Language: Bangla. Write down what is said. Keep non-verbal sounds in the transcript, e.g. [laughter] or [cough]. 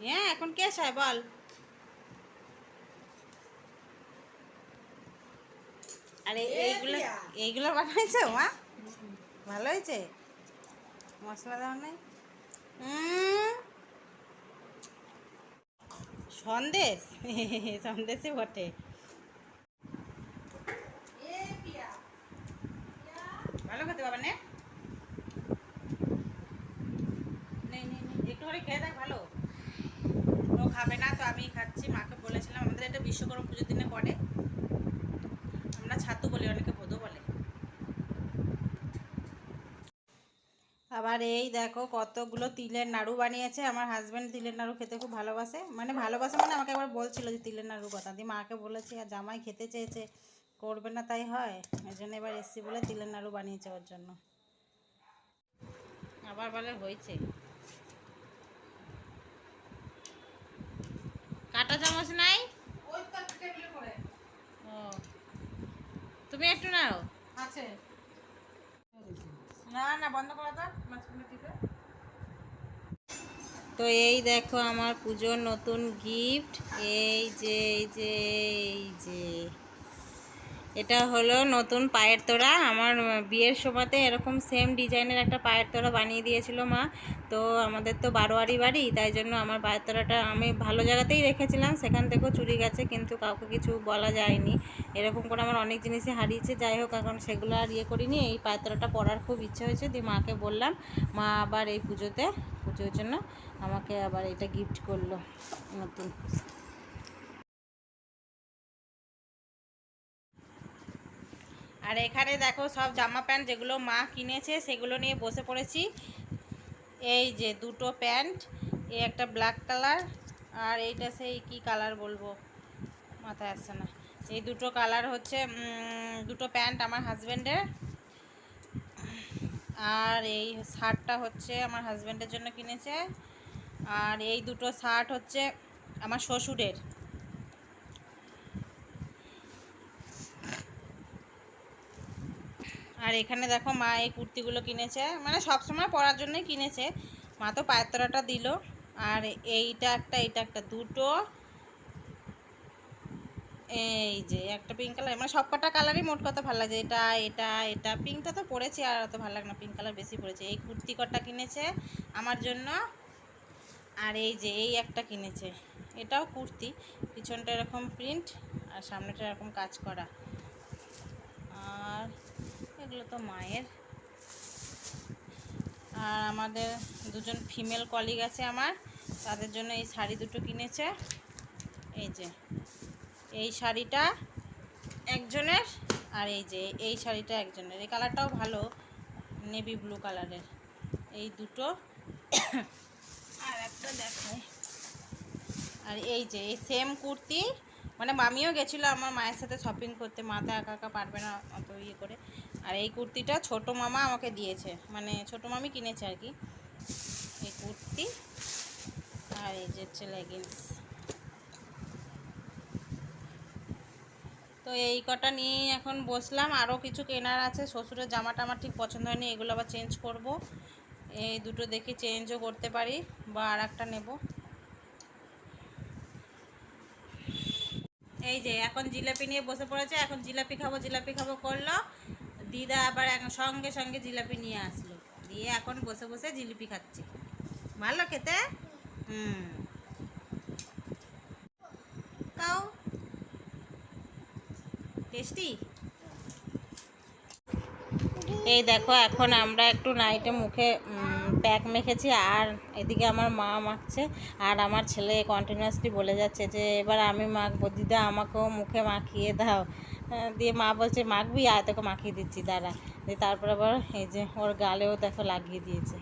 হ্যাঁ এখন কে চায় বল? আরে এইগুলো এইগুলো বানাইছো মা? ভালো হয়েছে? মশলা দাও নাই? উম, সন্দেশ? [laughs] সন্দেশই বটে। ভালো খেতে পাবে নে? নেই নেই নেই একটু করে খেয়ে দেখ, ভালো। ও খাবে না তো আমি খাচ্ছি, মাকে বলেছিলাম আমাদের এটা বিশ্বকর্মা পুজোর দিনে করে। আমরা ছাতু বলি অনেকে বোধও বলে আবার এই দেখো কতগুলো তিলের নাড়ু বানিয়েছে। আমার হাজব্যান্ড তিলের নাড়ু খেতে খুব ভালোবাসে। মানে ভালোবাসে মানে আমাকে একবার বলছিল যে তিলের নাড়ু কথা দিয়ে মাকে বলেছি আর জামাই খেতে চেয়েছে করবে না তাই হয়? এই জন্য এবার এসছি বলে তিলের নাড়ু বানিয়েছে ওর জন্য। আবার বলে হয়েছে। কাটা চামচ নাই? ও। তুমি একটু নাও। আছে। না না বন্ধ করা তো এই দেখো আমার পুজোর নতুন গিফট এই যে এই যে এই যে। এটা হলো নতুন পায়ের তোড়া। আমার বিয়ের সময়তে এরকম সেম ডিজাইনের একটা পায়ের তোড়া বানিয়ে দিয়েছিল মা। তো আমাদের তো বারোয়ারি বাড়ি, তাই জন্য আমার পায়ের তোড়াটা আমি ভালো জায়গাতেই রেখেছিলাম। সেখান থেকেও চুরি গেছে, কিন্তু কাউকে কিছু বলা যায়নি। এরকম করে আমার অনেক জিনিসই হারিয়েছে। যাই হোক, এখন সেগুলো আর ইয়ে করিনি। এই পায়ের তোড়াটা পরার খুব ইচ্ছে হয়েছে, দিয়ে মাকে বললাম, মা আবার এই পুজোতে, পুজোর জন্য আমাকে আবার এটা গিফট করল নতুন। আর এখানে দেখো সব জামা প্যান্ট যেগুলো মা কিনেছে, সেগুলো নিয়ে বসে পড়েছি। এই যে দুটো প্যান্ট এই একটা ব্ল্যাক কালার, আর এইটা সেই কি কালার বলব? মাথায় আসছে না। এই দুটো কালার হচ্ছে দুটো প্যান্ট আমার হাজব্যান্ডের আর এই শার্টটা হচ্ছে আমার হাজব্যান্ডের জন্য কিনেছে। আর এই দুটো শার্ট হচ্ছে আমার শ্বশুরের। আর এখানে দেখো মা এই কুর্তিগুলো কিনেছে। মানে সব সময় পরার জন্যই কিনেছে। মা তো পায়ের তলাটা দিল। আর এইটা একটা এইটা একটা, দুটো। এই যে একটা পিঙ্ক কালার মানে সব কটা কালারই মোট কথা ভালো লাগছে। এটা এটা এটা। পিঙ্কটা তো পরেছি আর অত ভালো লাগে না। পিঙ্ক কালার বেশি পড়েছে এই কুর্তি কটা কিনেছে আমার জন্য। আর এই যে, এই একটা কিনেছে। এটাও কুর্তি। পিছনটা এরকম প্রিন্ট আর সামনেটা এরকম কাজ করা। আর এগুলো তো মায়ের। আর আমাদের দুজন ফিমেল কলিগ আছে আমার, তাদের জন্য এই শাড়ি দুটো কিনেছে। এই যে, এই শাড়িটা একজনের আর এই যে, এই শাড়িটা একজনের। এই কালারটাও ভালো নেভি ব্লু কালারের। এই দুটো। আর একটা দেখায় আর এই যে, এই সেম কুর্তি মানে মামিও গেছিল আমার মায়ের সাথে শপিং করতে। মা তো একা একা পারবে না অত ইয়ে করে। আর এই কুর্তিটা ছোট মামা আমাকে দিয়েছে। মানে ছোট মামি কিনেছে আর কি। এই কুর্তি আর এই যে হচ্ছে লেগিংস তো এই কটা নিয়েই এখন বসলাম। আরও কিছু কেনার আছে। শ্বশুরের জামাটা আমার ঠিক পছন্দ হয়নি, এগুলো আবার চেঞ্জ করব। এই দুটো দেখি চেঞ্জও করতে পারি বা আর একটা নেব। এই যে, এখন জিলাপি নিয়ে বসে পড়েছে, এখন জিলাপি খাব জিলাপি খাব করল। দিদা আবার এখন সঙ্গে সঙ্গে জিলাপি নিয়ে আসলো। দিয়ে এখন বসে বসে জিলিপি খাচ্ছে। ভালো খেতে? হুম। টেস্টি? এই দেখো, এখন আমরা একটু নাইটে মুখে প্যাক মেখেছি আর এদিকে আমার মা মাখছে আর আমার ছেলে কন্টিনিউয়াসলি বলে যাচ্ছে যে, এবার আমি মাখবো, দিদা আমাকেও মুখে মাখিয়ে দাও। দিয়ে মা বলছে, মাখবি? আর তোকে মাখিয়ে দিচ্ছি, দাঁড়া। দিয়ে তারপর আবার এই যে ওর গালেও দেখো লাগিয়ে দিয়েছে।